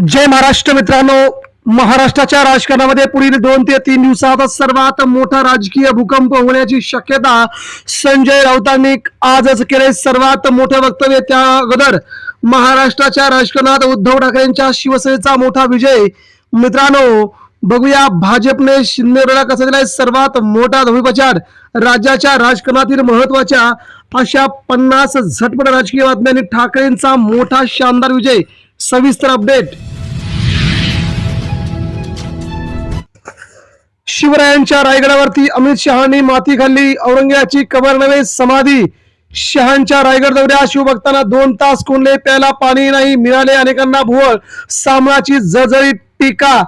जय महाराष्ट्र मित्रांनो. महाराष्ट्राच्या राजकारणामध्ये पुढील दोन ते तीन दिवसात सर्वात मोठा राजकीय भूकंप होण्याची शक्यता संजय राऊतांनी आजच केले. सर्वात मोठे वक्तव्य त्या अगोदर महाराष्ट्राच्या राजकारणात उद्धव ठाकरेंच्या शिवसेनेचा मोठा विजय. मित्रांनो बघूया भाजपने शिंदेला कसा दिलाय सर्वात मोठा धोबीप्रचार राज्याच्या राजकारणातील महत्त्वाच्या अशा पन्नास झटपट राजकीय बातम्यांनी ठाकरेंचा मोठा शानदार विजय. सविस्तर अपडेट. शिवरायांच्या रायगडावरती अमित शहानी माती खाल्ली. औरंगाची कबर नव्हे समाधी. शहांच्या रायगड दौऱ्या शिवभक्तांना दोन तास कोंडले प्यायला पाणी नाही मिळाले अनेकांना भुवळ. सामनाची जळजळीत टीका.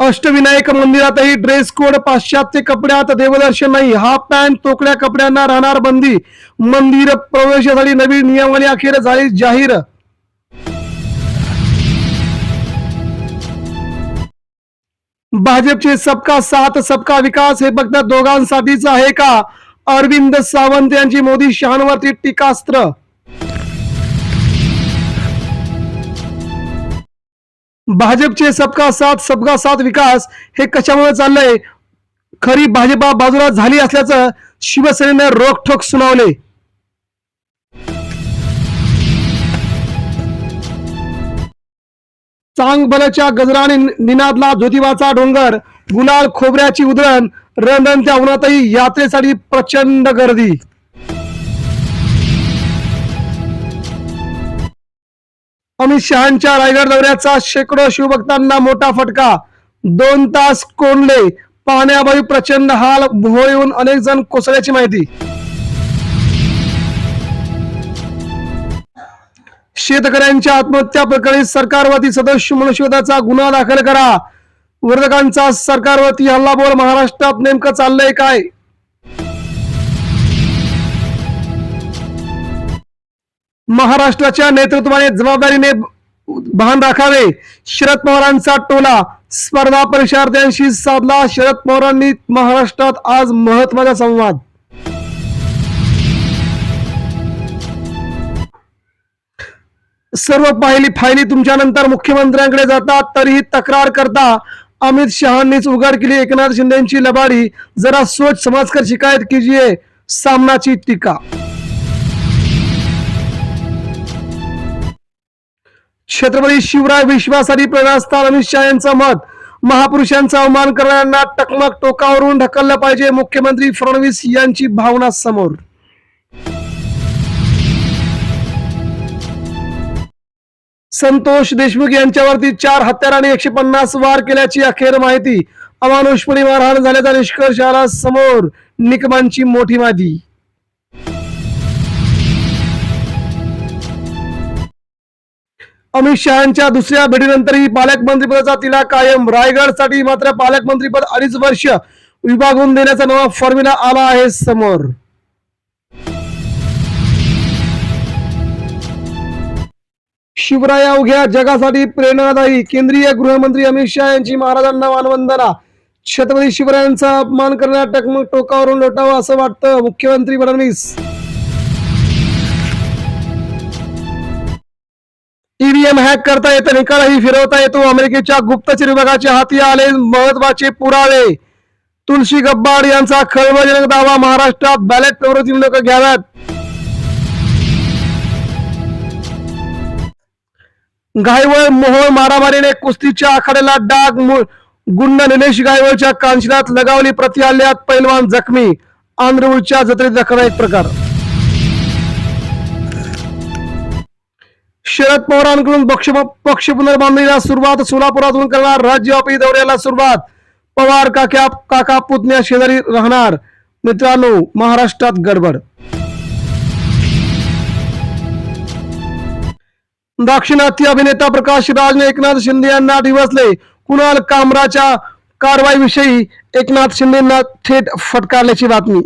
अष्टविनायक मंदिरातही ड्रेस कोड पाश्चात्य कपड्यात देवदर्शन नाही. हा पॅन्ट तोकड्या कपड्यांना राहणार बंदी. मंदिर प्रवेशासाठी नवीन नियमावली अखेर झाली जाहीर. भाजपचे सबका साथ सबका विकास हे फक्त दोघांसाठीच आहे का? अरविंद सावंत यांची मोदी शहांवरती टीकास्त्र. भाजपचे सबका साथ सबका साथ विकास हे कशामुळे चाललंय? खरी भाजपा बाजूला झाली असल्याचं शिवसेनेनं रोखठोक सुनावले. चांगभलच्या गजराने निनादला ज्योतिबाचा डोंगर गुलाल खोबऱ्याची उधळण रणरणत्या उन्हातही यात्रेसाठी प्रचंड गर्दी. अमित शहांच्या रायगड दौऱ्याचा शेकडो शिवभक्तांना मोठा फटका. दोन तास कोंडले पाण्याबाई प्रचंड हाल भोळ येऊन अनेक जण कोसळ्याची माहिती. शेतकऱ्यांच्या आत्महत्या प्रकरणी सरकारवती सदस्य मनुष्यवधाचा गुन्हा दाखल करा. विरोधकांचा सरकारवरती हल्लाबोल महाराष्ट्रात नेमकं चाललंय काय? महाराष्ट्राच्या नेतृत्वाने जबाबदारीने भान राखावे. शरद पवारांचा टोला. स्पर्धा परीक्षार्थ्यांशी साधला. शरद पवारांनी महाराष्ट्रात आज महत्त्वाचा संवाद. सर्व पाहिली फायली तुमच्यानंतर मुख्यमंत्र्यांकडे जातात तरीही तक्रार करता अमित शहांनीच उघड केली. एकनाथ शिंदेची लबाडी जरा सोच समजकर शिकायत कीजिए सामनाची टीका. छत्रपती शिवराय विश्वासारी प्रेरणास्थान अमित शहा यांचं मत महापुरुषांचा अवमान करणाऱ्यांना टकमक टोकावरून ढकललं पाहिजे मुख्यमंत्री फडणवीस यांची भावना समोर. संतोष देशमुख यांच्यावरती चार हत्याराने एकशे पन्नास वार केल्याची अखेर माहिती अमानुषपणे मारहाण झाल्याचा निष्कर्ष आला समोर. निकमांची मोठी माहिती अमित शहांच्या दुसऱ्या भेटीनंतरही पालकमंत्रीपदाचा तिला कायम. रायगडसाठी मात्र पालकमंत्रीपद अडीच वर्ष विभागून देण्याचा नवा फॉर्म्युला आला आहे समोर. शिवराया अवघ्या जगासाठी प्रेरणादायी. केंद्रीय गृहमंत्री अमित शहा यांची महाराजांना मानवंदना. छत्रपती शिवरायांचा अपमान करण्यात टकमक टोकावरून लोटावं असं वाटतं. मुख्यमंत्री फडणवीस. ईव्हीएम हॅक करता येतं. निकालही फिरवता येतो. अमेरिकेच्या गुप्तचर विभागाच्या हाती आले महत्त्वाचे पुरावे. तुलसी गब्बाड यांचा खळबळजनक दावा महाराष्ट्रात बॅलेट प्रवृत्ती लोक घ्याव्यात. गायवळ मोहोळ मारामारीने कुस्तीच्या आखाड्याला डाग गुंड निलेश गायवळच्या कांचनात लगावली प्रति हल्ल्यात पैलवान जखमी. आंध्रवळच्या जत्रेत दाखवला एक प्रकार. शरद पवारांकडून पक्ष पक्ष पुनर्बांधणीला सुरुवात सोलापुरातून करणार राज्यव्यापी दौऱ्याला सुरुवात. पवार काक्या काका पुतण्या शेजारी राहणार. मित्रांनो महाराष्ट्रात गडबड. दाक्षिणात्य अभिनेता प्रकाश राजने एकनाथ शिंदे यांना डिवसले. कुणाल कामराच्या कारवाईविषयी एकनाथ शिंदेना थेट फटकारल्याची बातमी.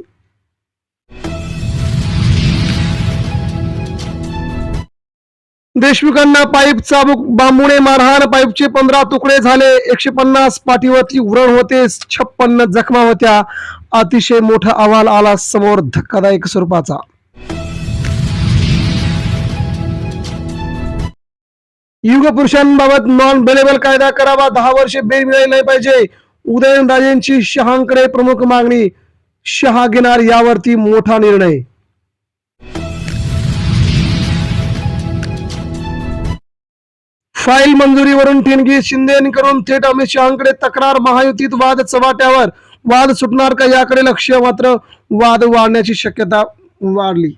देशमुखांना पाईप चाबूक बांबूने मारहाण पाईपचे पंधरा तुकडे झाले. एकशे पन्नास पाठीवरती उरण होते. छप्पन्न जखमा होत्या. अतिशय मोठा अहवाल आला समोर धक्कादायक स्वरूपाचा. युग पुरुषांबाबत नॉन बेलेबल कायदा करावा. दहा वर्षे बेल मिळाली नाही पाहिजे. उदयनराजेंची शहांकडे प्रमुख मागणी. शहा घेणार यावरती मोठा निर्णय. फाईल मंजुरीवरून ठिणगी शिंदेकडून थेट अमित शहांकडे तक्रार. महायुतीत वाद चव्हाट्यावर. वाद सुटणार का याकडे लक्ष? मात्र वाद वाढण्याची शक्यता वाढली.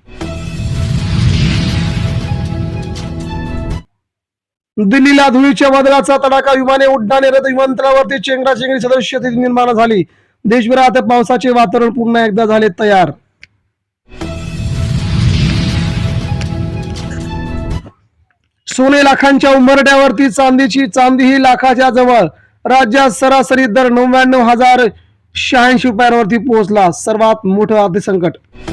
दिल्लीला धुळीच्या वादळाचा तडाखा विमाने उड्डाणे रद्द विमानतळावरती चेंगराचेंगरी सदस्य स्थिती निर्माण झाली. देशभरात पावसाचे वातावरण पुन्हा एकदा झाले तयार. सोने लाखांच्या उंबरट्यावरती चांदीची चांदी ही लाखाच्या जवळ. राज्यात सरासरी दर नव्याण्णव हजार शहाऐंशी रुपयांवरती पोहोचला. सर्वात मोठं आर्थिक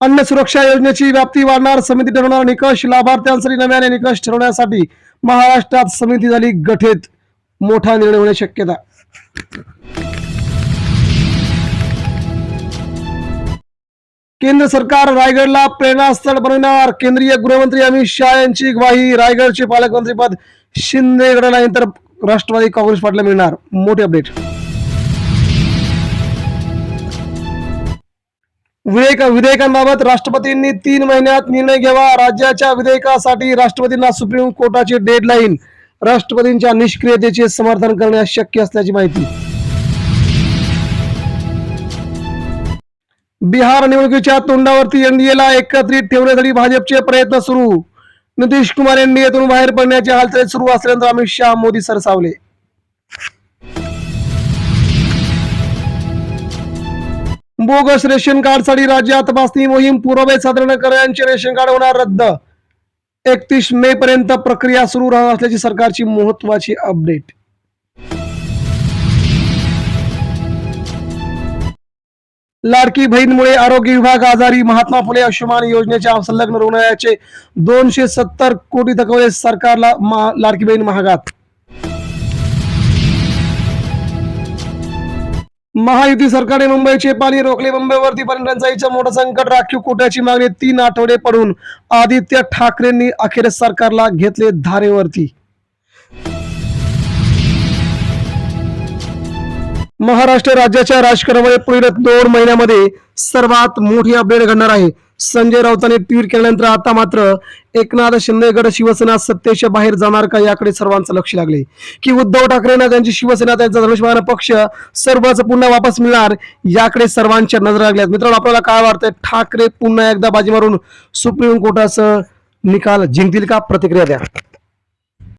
अन्न सुरक्षा योजनेची व्याप्ती वाढणार समिती ठरवणार निकष लाभार्थ्यांसाठी नव्याने निकष ठरवण्यासाठी महाराष्ट्रात समिती झाली गठीत. मोठा निर्णय होण्याची शक्यता. केंद्र सरकार रायगडला प्रेरणास्थळ बनवणार. केंद्रीय गृहमंत्री अमित शहा यांची ग्वाही. रायगडचे पालकमंत्रीपद शिंदे गडाला नंतर राष्ट्रवादी काँग्रेस पार्टीला मिळणार. मोठी अपडेट. विधेयक विधेयकांबाबत राष्ट्रपतींनी तीन महिन्यात निर्णय घ्यावा. राज्याच्या विधेयकासाठी राष्ट्रपतींना सुप्रीम कोर्टाची डेडलाईन राष्ट्रपतींच्या निष्क्रियतेचे समर्थन करण्यास शक्य असल्याची माहिती. बिहार निवडणुकीच्या तोंडावरती एनडीएला एकत्रित ठेवण्यासाठी भाजपचे प्रयत्न सुरू. नितीश कुमार एनडीएतून बाहेर पडण्याची हालचाल सुरू असल्यानंतर अमित शहा मोदी सरसावले. बोगस रेशन कार्डसाठी राज्यात तपासणी मोहीम पुरावे सादरीकरणाचे रेशन कार्ड होणार रद्द. एकतीस मे पर्यंत प्रक्रिया सुरू राहणार असल्याची सरकारची महत्वाची अपडेट. लाडकी बहीणमुळे आरोग्य विभाग आजारी महात्मा फुले आयुष्यमान योजनेच्या संलग्न रुग्णालयाचे दोनशे सत्तर कोटी थकवले सरकारला मा- लाडकी बहीण महागात. महायुती सरकारने मुंबईचे पाणी रोखले. मुंबईवरती पाणी टंचाईचं मोठं संकट. राखीव कोट्याची मागणी तीन आठवडे पडून आदित्य ठाकरेंनी अखेर सरकारला घेतले धारेवरती. महाराष्ट्र राज्याच्या राजकारणामध्ये पुढील दोन महिन्यामध्ये सर्वात मोठी अपडेट घडणार आहे. संजय राऊतांनी ट्विट केल्यानंतर आता मात्र एकनाथ शिंदे शिवसेना सत्तेच्या बाहेर जाणार का याकडे सर्वांचं लक्ष लागले. की उद्धव ठाकरेंना त्यांची शिवसेना त्यांचा धनुष्यमान पक्ष सर्वच पुन्हा वापस मिळणार याकडे सर्वांच्या नजर लागल्यात मित्रांनो आपल्याला काय वाटतंय? ठाकरे पुन्हा एकदा बाजी मारून सुप्रीम कोर्टाचं निकाल जिंकतील का? प्रतिक्रिया द्या.